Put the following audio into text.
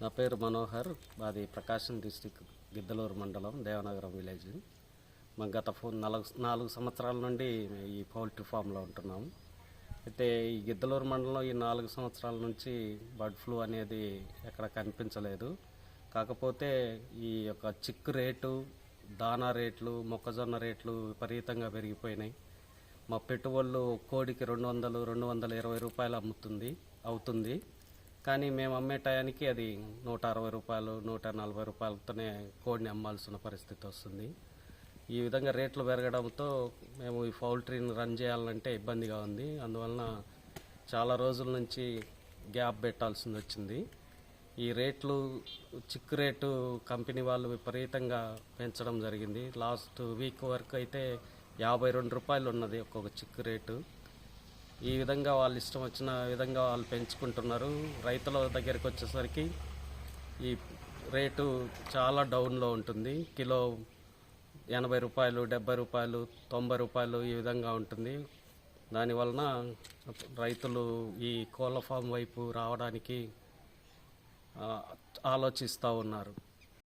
నా పేరు మనోహర్. మాది ప్రకాశం డిస్టిక్ గిద్దలూరు మండలం దేవనగరం విలేజ్. మా గత ఫోన్ నాలుగు నాలుగు సంవత్సరాల నుండి ఈ పౌల్ట్రీ ఫామ్లో ఉంటున్నాము అయితే ఈ గిద్దలూరు మండలం ఈ నాలుగు సంవత్సరాల నుంచి బర్డ్ ఫ్లూ అనేది ఎక్కడ కనిపించలేదు. కాకపోతే ఈ యొక్క చిక్కు రేటు దానా రేట్లు మొక్కజొన్న రేట్లు విపరీతంగా పెరిగిపోయినాయి. మా పెట్టుబడులు కోడికి రెండు వందలు రెండు వందల ఇరవై రూపాయలు అమ్ముతుంది అవుతుంది. కానీ మేము అమ్మే టయానికి అది నూట అరవై రూపాయలు నూట నలభై రూపాయలతోనే కోడిని అమ్మాల్సిన పరిస్థితి వస్తుంది. ఈ విధంగా రేట్లు పెరగడంతో మేము ఈ పౌల్ట్రీని రన్ చేయాలంటే ఇబ్బందిగా ఉంది. అందువలన చాలా రోజుల నుంచి గ్యాప్ పెట్టాల్సింది వచ్చింది. ఈ రేట్లు చిక్కు రేటు కంపెనీ వాళ్ళు విపరీతంగా పెంచడం జరిగింది. లాస్ట్ వీక్ వరకు అయితే యాభై రెండు రూపాయలు ఉన్నది ఒక్కొక్క చిక్కు రేటు. ఈ విధంగా వాళ్ళు ఇష్టం వచ్చిన విధంగా వాళ్ళు పెంచుకుంటున్నారు. రైతుల దగ్గరికి వచ్చేసరికి ఈ రేటు చాలా డౌన్లో ఉంటుంది. కిలో ఎనభై రూపాయలు డెబ్బై రూపాయలు తొంభై రూపాయలు ఈ విధంగా ఉంటుంది. దానివలన రైతులు ఈ కోళ్ళ ఫామ్ వైపు రావడానికి ఆలోచిస్తూ ఉన్నారు.